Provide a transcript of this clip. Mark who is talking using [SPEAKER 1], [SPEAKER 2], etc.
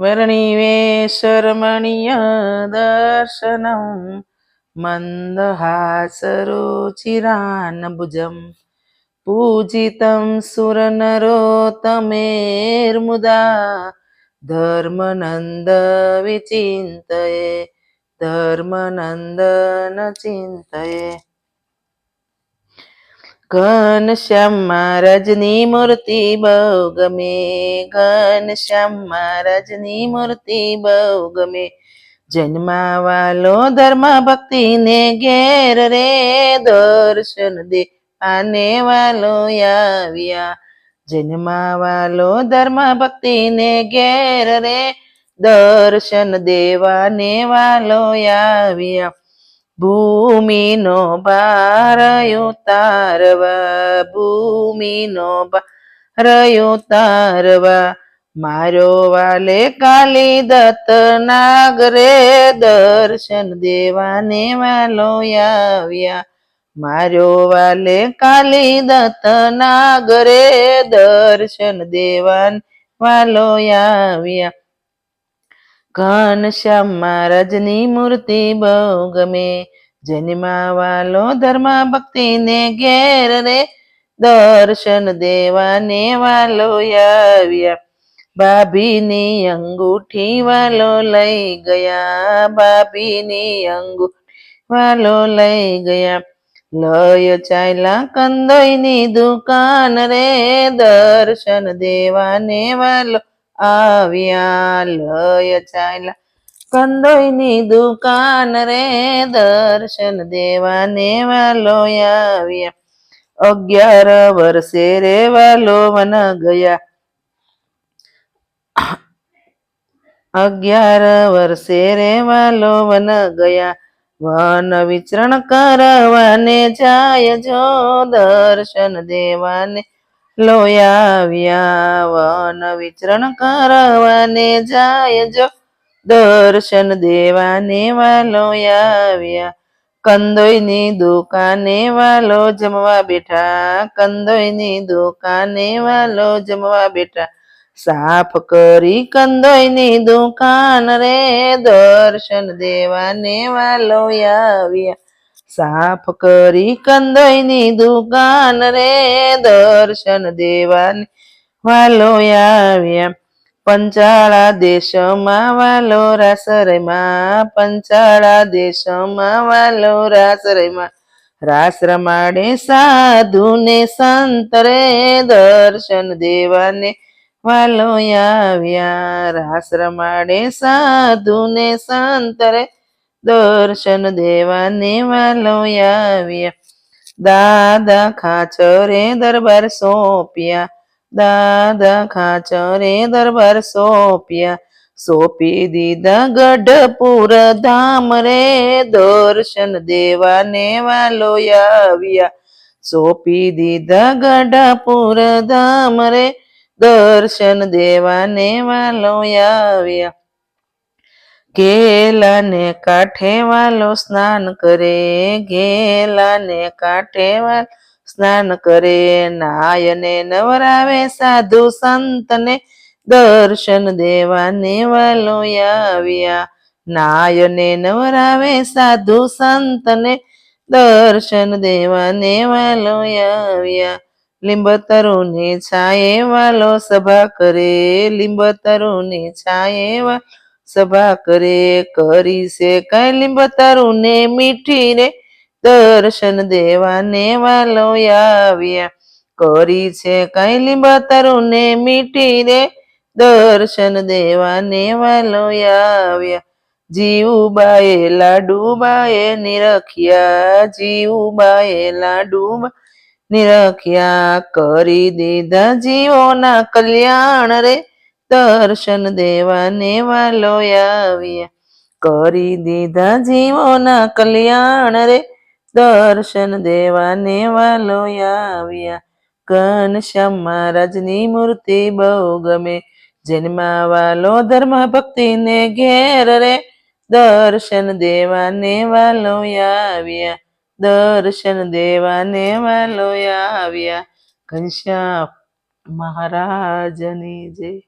[SPEAKER 1] वर्णिवेशरमणीय दर्शनं मन्दहासरुचिरान्भुजं पूजितं सुरनरोतमेर्मुदा धर्मनन्दविचिन्तये न चिन्तये ચિંતયે ઘનશ્યામ રજની મૂર્તિ બહુ ગમે ઘનશ્યામ રજની મૂર્તિ બહુ ગમે. જન્માવાલો ધર્મ ભક્તિ ને ઘેર રે, દર્શન દે આને વાલો આવ્યા. જન્માવાલો ધર્મ ભક્તિ ને ઘેર રે, દર્શન દેવાને વાલો આવ્યા. ભૂમિનો ભાર ઉતારવા ભૂમિનો ભાર ઉતારવા મારો વાલે કાલી દત્ત નાગરે દર્શન દેવાને વાલો આવ્યા મારો વાલે કાલી દત્ત નાગરે દર્શન દેવાન વાલો આવ્યા ઘનશ્યામ મહારાજની મૂર્તિ બહુ ગમે. જન્મા વાલો ધર્મ ભક્તિ ને ઘેર રે, દર્શન દેવાને વાલો આવ્યા. ભાભીની અંગૂઠી વાલો લઈ ગયા, ભાભીની અંગૂઠી વાલો લઈ ગયા. લય ચાયલા કંદોઈની દુકાન રે, દર્શન દેવાને વાલો આવ્યા, લય ચાયલા કંદોઈની દુકાન રે દર્શન દેવાને વાલો આવ્યા. અગિયાર વર્ષે રે વાલો વન ગયા. અગિયાર વર્ષે રે વાલો વન ગયા. વન વિચરણ કરવાને જાય જો દર્શન દેવાને લોયાવ્યા વન વિચરણ કરવાને જાય જો. દર્શન દેવાને વાલો આવ્યા કંદોઈની દુકાને વાલો જમવા બેઠા. કંદોઈની દુકાને વાલો જમવા બેઠા. સાફ કરી કંદોઈની દુકાન રે. દર્શન દેવાને વાલો આવ્યા સાફ કરી કંદોઈની દુકાન રે, દર્શન દેવાને વાલો આવ્યા. પંચાળા દેશમાં વાલો રાસરમાં પંચાળા દેશમાં વાલો રાસરમાં રાસ રમાડે સાધુને સંત દર્શન દેવાને વાલો આવ્યા. રાસ રમાડે સાધુને સંત દર્શન દેવાને વાલો આવ્યા દાદા ખાચરે દરબાર સોંપ્યા. દાદા ખાચરે દરબાર સોંપ્યા. સોંપી દીધા ગઢપુર ધામ રે. દર્શન દેવાને વાલો આવ્યા સોંપી દીધા ગઢપુર ધામ રે. દર્શન દેવાને વાલો આવ્યા ઘેલાને કાંઠે વાલો સ્નાન કરે ઘેલાને કાંઠે વાલો સ્નાન કરે. નાયને નવરાવે સાધુ સંતને, દર્શન દેવાને વાલો આવ્યા. નાયને નવરાવે સાધુ સંતને, દર્શન દેવાને વાલો આવ્યા. લીંબતરુની છાયે વાલો સભા કરે, લીંબતરુની છાયે વાલો સભા કરે, કરી છે. કઈ લીંબતરું ને મીઠી રે દર્શન દેવાને વાલો આવ્યા. કરી છે. કઈ લીંબતરું ને મીઠી રે દર્શન દેવાને વાલો આવ્યા. જીવબાએ લાડુબાએ નિરખ્યા. જીવબાએ લાડુબા નિરખ્યા. કરી દીધા જીવોના કલ્યાણ રે. દર્શન દેવાને વાલો આવ્યા કરી દીધા જીવોના કલ્યાણ રે. દર્શન દેવાને વાલો આવ્યા ઘનશ્યામ મહારાજની મૂર્તિ બહુ ગમે. જન્મા વાલો ધર્મ ભક્તિ ને ઘેર રે. દર્શન દેવાને વાલો આવ્યા દર્શન દેવાને વાલો આવ્યા ઘનશ્યામ મહારાજની જય.